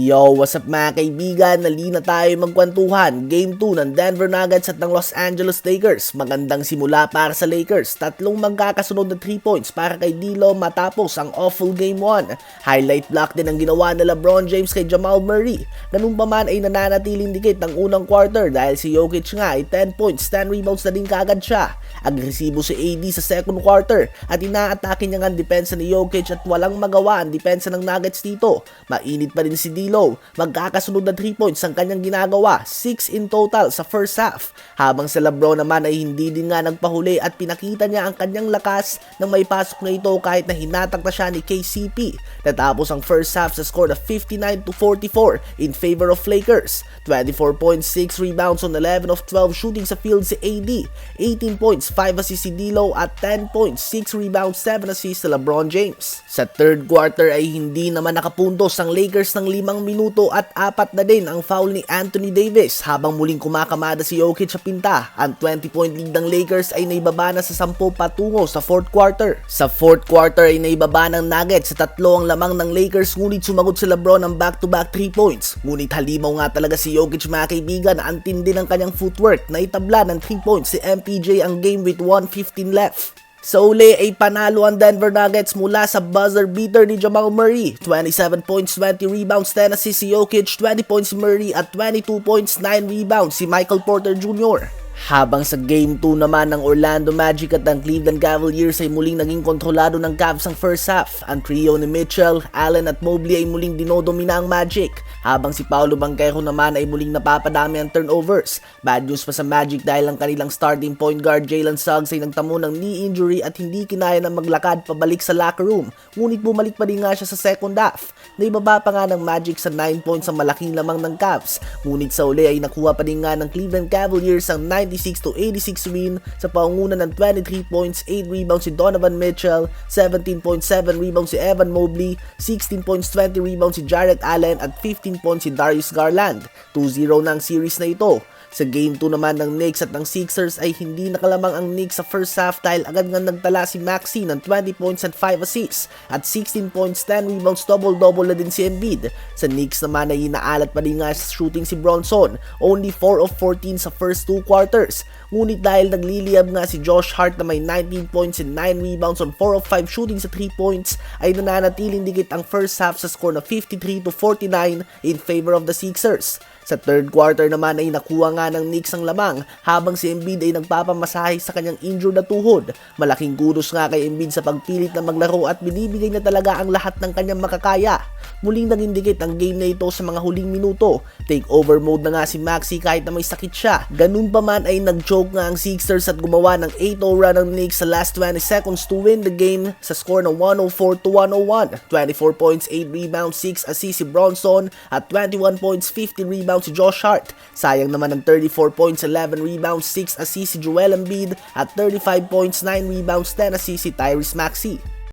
Yo, what's up mga kaibigan? Nali na tayo magkwentuhan. Game 2 ng Denver Nuggets at ng Los Angeles Lakers. Magandang simula para sa Lakers. Tatlong magkakasunod na 3 points para kay Dilo matapos ang awful Game 1. Highlight block din ang ginawa ni LeBron James kay Jamal Murray. Ganun pa man ay nananatiling dikit ng unang quarter dahil si Jokic nga ay 10 points, 10 rebounds na din kagad siya. Agresibo si AD sa second quarter at inaatake niya ang depensa ni Jokic at walang magawa ang depensa ng Nuggets dito. Mainit pa rin si D'Lo. Magkakasunod na 3 points ang kanyang ginagawa, 6 in total sa first half. Habang si Lebron naman ay hindi din nga nagpahuli at pinakita niya ang kanyang lakas nang may pasok na ito kahit na hinatak na siya ni KCP. Natapos ang first half sa score na 59 to 44 in favor of Lakers. 24.6 rebounds on 11 of 12 shooting sa field si AD. 18 points, 5 assists si D'Lo at 10 points, 6 rebounds, 7 assists si LeBron James. Sa third quarter ay hindi naman nakapuntos ang Lakers ng 5 minuto at apat na din ang foul ni Anthony Davis habang muling kumakamada si Jokic sa pinta. Ang 20-point lead ng Lakers ay naibaba na sa 10 patungo sa fourth quarter. Sa fourth quarter ay naibaba ng Nuggets sa tatlo ang lamang ng Lakers ngunit sumagot si LeBron ng back-to-back 3 points. Ngunit halimaw nga talaga si Jokic mga kaibigan na ang tindi ng kanyang footwork na itabla ng 3 points si MPJ ang game with 1.15 left. Sa uli ay panalo ang Denver Nuggets mula sa buzzer beater ni Jamal Murray. 27 points, 20 rebounds, 10 assists si Jokic, 20 points si Murray at 22 points, 9 rebounds si Michael Porter Jr. Habang sa Game 2 naman ng Orlando Magic at ng Cleveland Cavaliers ay muling naging kontrolado ng Cavs ang first half. Ang trio ni Mitchell, Allen at Mobley ay muling dinodomina ang Magic. Habang si Paolo Banquero naman ay muling napapadami ang turnovers. Bad news pa sa Magic dahil ang kanilang starting point guard Jalen Suggs ay nagtamo ng knee injury at hindi kinaya na maglakad pabalik sa locker room. Ngunit bumalik pa din nga siya sa second half. Naibaba pa nga ng Magic sa 9 points ang malaking lamang ng Cavs. Ngunit sa uli ay nakuha pa din nga ng Cleveland Cavaliers ang 96 to 86 win sa paunguna ng 23 points, 8 rebounds si Donovan Mitchell, 17.7 rebounds si Evan Mobley, 16 points, 20 rebounds si Jarrett Allen at 15 points si Darius Garland. 2-0 na series na ito. Sa game 2 naman ng Knicks at ng Sixers ay hindi nakalamang ang Knicks sa first half dahil agad nga nagtala si Maxi ng 20 points and 5 assists at 16 points, 10 rebounds, double-double na din si Embiid. Sa Knicks naman ay inaalat pa rin nga sa shooting si Bronson, only 4 of 14 sa first 2 quarters. Ngunit dahil nagliliyab nga si Josh Hart na may 19 points and 9 rebounds on 4 of 5 shooting sa 3 points ay nananatiling dikit ang first half sa score na 53 to 49 in favor of the Sixers. Sa third quarter naman ay nakuha nga ng Knicks ang lamang habang si Embiid ay nagpapamasahe sa kanyang injured na tuhod. Malaking kudos nga kay Embiid sa pagpilit na maglaro at binibigay na talaga ang lahat ng kanyang makakaya. Muling naging dikit ang game na ito sa mga huling minuto. Take over mode na nga si Maxi kahit na may sakit siya. Ganun pa man ay nag-choke nga ang Sixers at gumawa ng 8-0 run ng Knicks sa last 20 seconds to win the game sa score na 104 to 101. 24 points, 8 rebounds, 6 assists si Bronson at 21 points, 50 rebounds si Josh Hart. Sayang naman ng 34 points, 11 rebounds, 6 assists si Joel Embiid at 35 points, 9 rebounds, 10 assists si Tyrese Maxey.